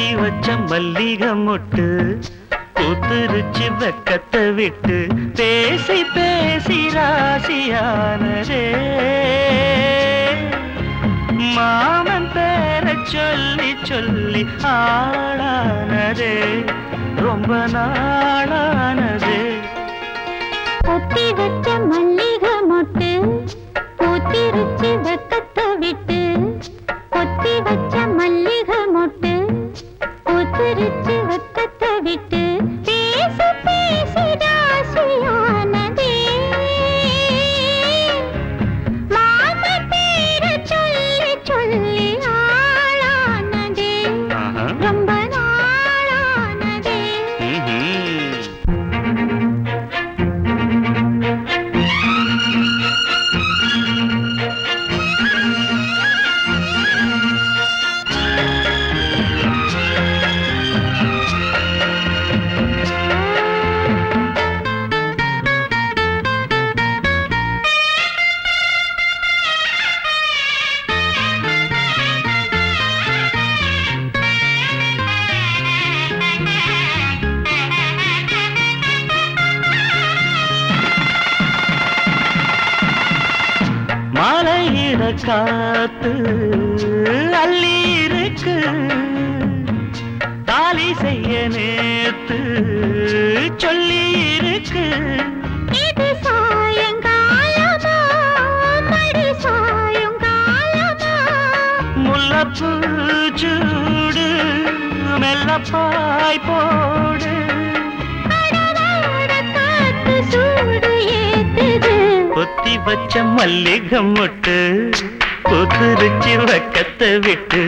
பொத்தி வச்ச மல்லிகை மொட்டு பூத்துருச்சு வெக்கத்தை விட்டு பேசி பேசி ராசியானரே மாமன் பேர சொல்லி சொல்லி ஆளானரே ரொம்ப நாளானதே. பொத்தி வச்ச மல்லிகை மொட்டு பூத்திருச்சு வெக்க காத்து அள்ளி இருக்கு தாலி செய்ய நேத்து சொல்லி இருக்கு முல்லப்பூ சூடு மெல்லப்பாய் போடு. காத்து வச்ச மல்லிகை மொட்டு. புதுரிச்சு வக்கத்தை விட்டு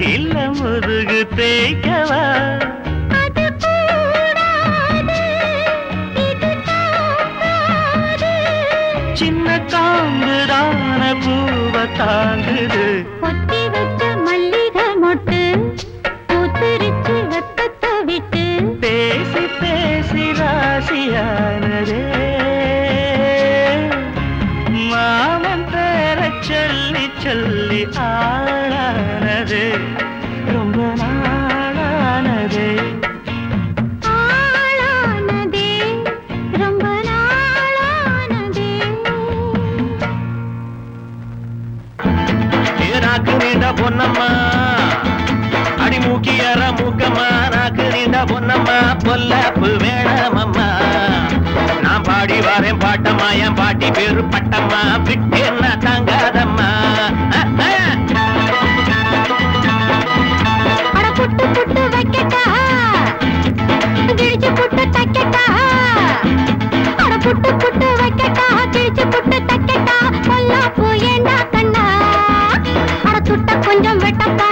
இல்ல முருகு தேய்க்கவா? சின்ன காம்புதான பூவ தாங்குது. பொல்லப்பு வேணாமம்மா நான் பாடி வரேன் பாட்டம்மா என் பாட்டி பேரு பட்டம்மா. விட்டேன்னா என்ன தாங்காதம்மா புட்டு புட்டு வைக்கட்டா. கிழிச்சு புட்டு தைக்கட்டா. புட்டு புட்டு வைக்கட்டா. கிழிச்சு புட்டு தைக்கட்டா. பொல்லாப்பு ஏண்டா கண்ணா? அட துட்ட கொஞ்சம் வெட்டப்பா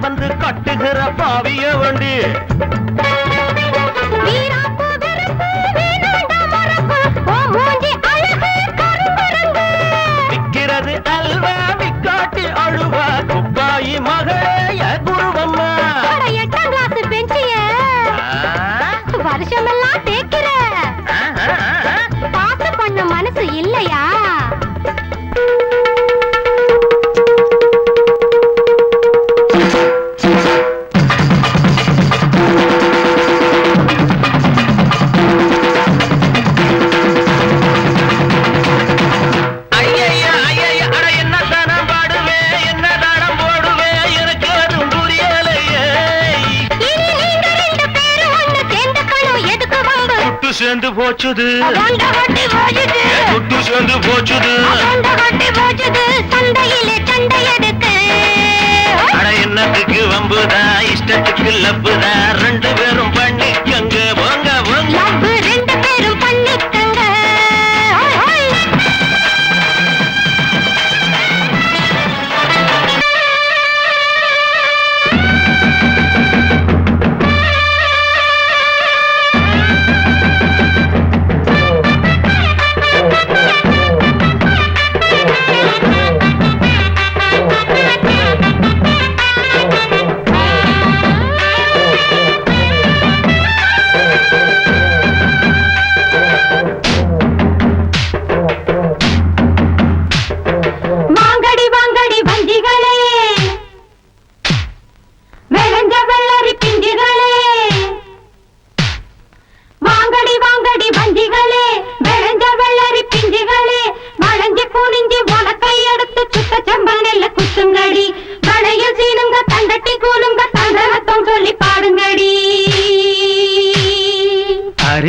வந்து கட்டுகிற பாவிய வண்டி. போச்சுது. கட்டி சேர்ந்து போச்சுது. சண்டையிலே சண்டை எடுக்கு. அட என்னத்துக்கு வம்புதா? இஷ்டத்துக்கு லப்புதா? ரெண்டு பேரும்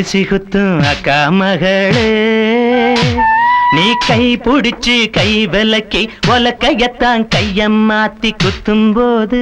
அரிசி குத்தும் அக்கா மகளே. நீ கை பிடிச்சு கை விலக்கி உலக்கையத்தான் கையம் மாத்தி குத்தும் போது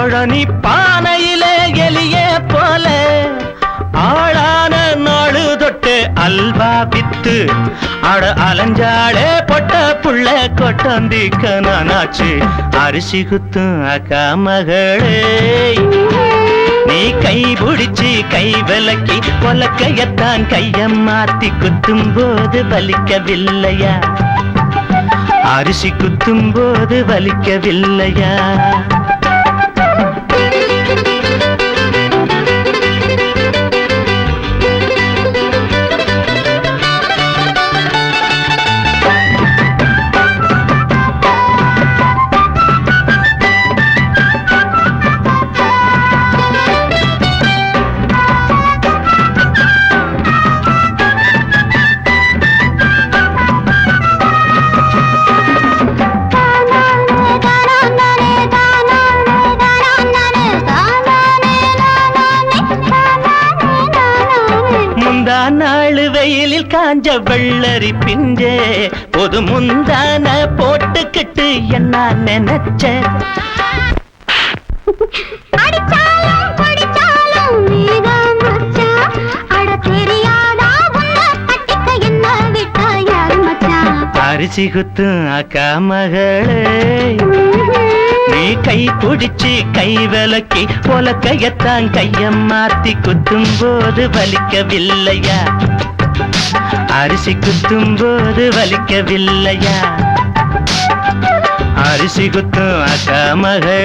பழனி பானையிலே எலியே போல ஆளான நாளு தொட்டு அல்வா வித்து அட அலைஞ்சாளே பொட்ட புள்ள கொட்டந்திக்க நானாச்சு அரிசி குத்தும் அக்கா மகளே. நீ கை பிடிச்சு கை விலக்கி கொலக்கையத்தான் கையம் மாத்தி குத்தும் போது வலிக்கவில்லையா? அரிசி குத்தும் போது வலிக்கவில்லையா? வெள்ளரி பிஞ்சே பொது முந்தான போட்டுக்கிட்டு என்ன நினைச்ச? அரிசி குத்தும் அக்கா மகளே. நீ கை பிடிச்சு கை விலக்கி பொலக்கையத்தான் கைய மாத்தி குத்தும் போது வலிக்கவில்லையா? அரிசி குத்தும் போது வலிக்கவில்லையா? அரிசி குத்தும் அக்கா மகளே.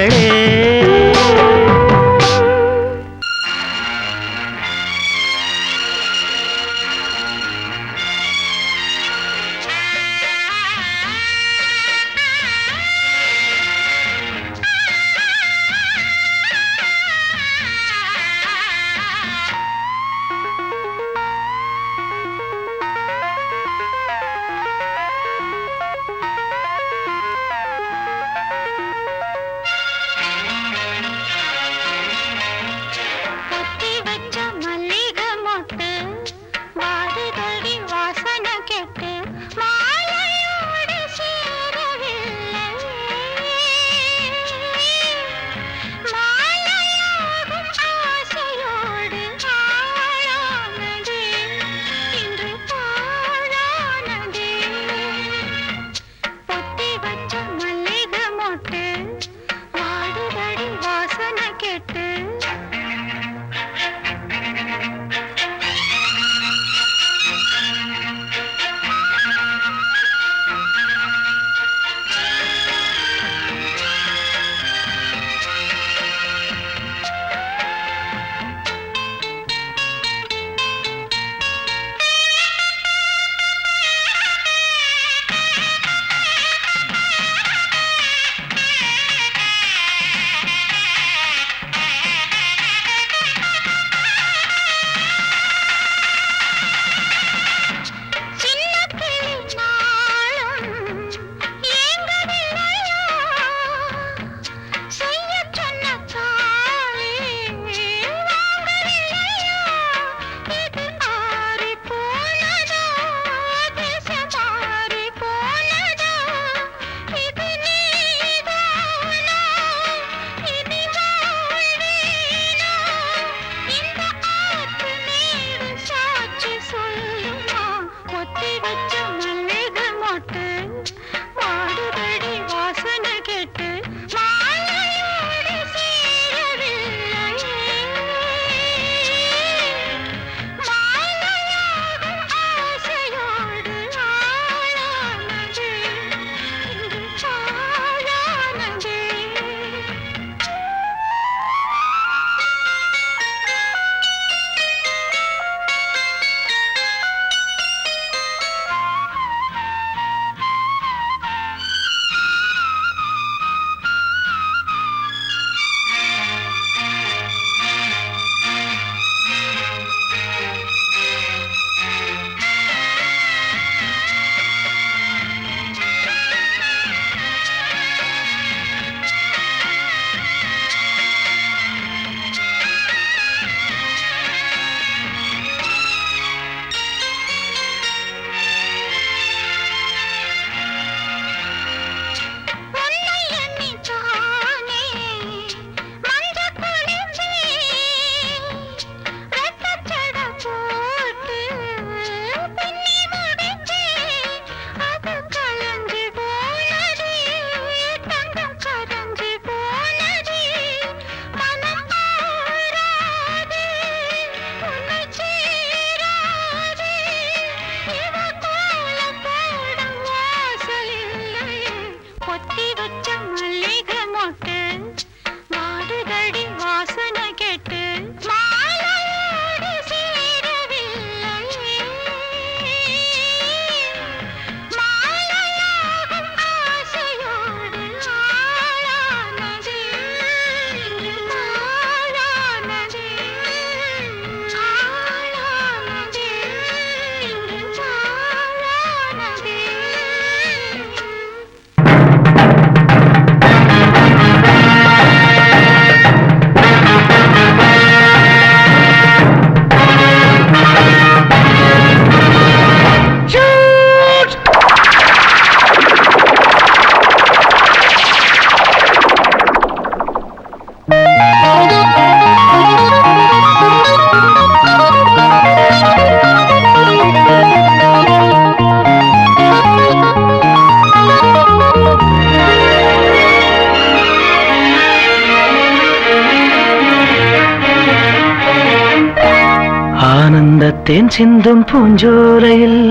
தேன் சிந்தும் பூஞ்சோலையில்.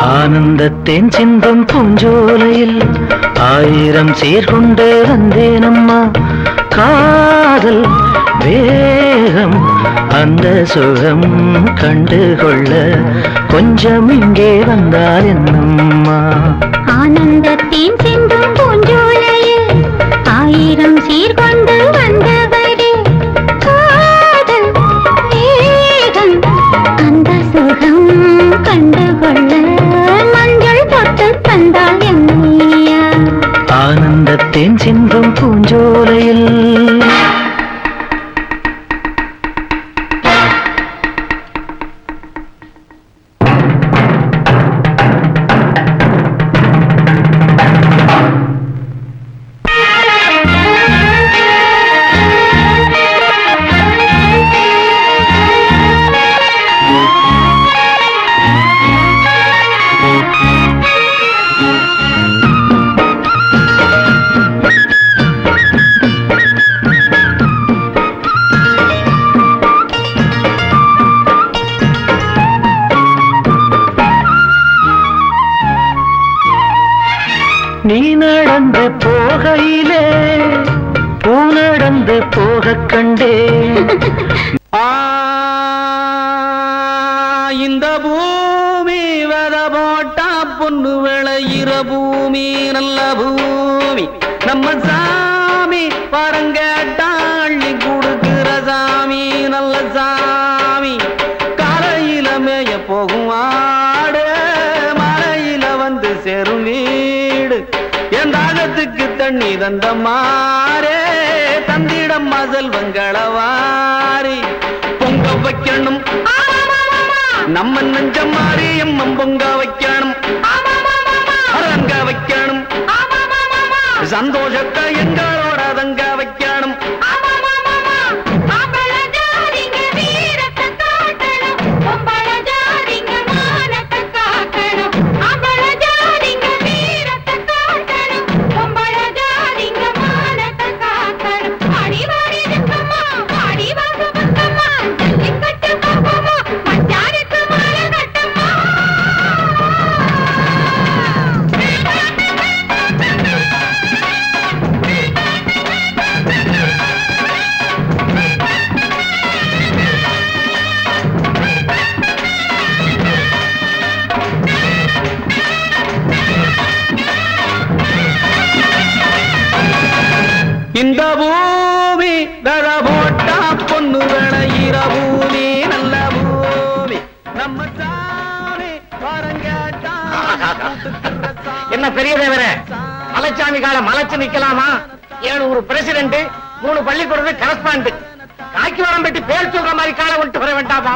ஆனந்த தேன் சிந்தும் பூஞ்சோலையில். ஆயிரம் சீர்கொண்டு வந்தேன் அம்மா காதல் வேகம் அந்த சுகம் கண்டுகொள்ள கொஞ்சம் இங்கே வந்தால் என்னம்மா? ஆனந்தத்தின் போகக் இந்த பூமி வத போட்டா பொண்ணு விளையிற பூமி நல்ல பூமி. நம்ம சாமி பரங்கேட்டா அள்ளி கொடுக்கிற சாமி நல்ல சாமி. காலையில மேய போகும் ஆடு மலையில வந்து சேரும் வீடு. என் தாகத்துக்கு தண்ணி தந்த மாறே தந்திடம் மசல் வங்களவாரி. பொங்க வைக்கணும். நம்ம நெஞ்ச மாறி எம்மம் பொங்க வைக்கணும். வைக்கணும். சந்தோஷத்தை எங்க என்ன பெரிய தேவர மலைச்சாமி கால மலைச்சு நிக்கலாமா? ஏழு பிரசிடென்ட் மூணு பள்ளிக்கூடத்து கரஸ்பாண்ட் காக்கி வரம் பெட்டி பேர் சொல்ற மாதிரி காலை விட்டு வர வேண்டாமா?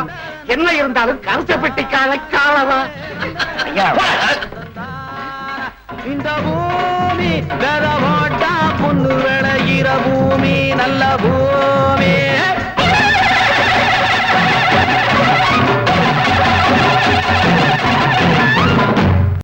என்ன இருந்தாலும் கருத்த பெட்டி கால காலவா இந்த பூமி வேற போட்டா பொண்ணு விளையிற பூமி நல்ல பூமி.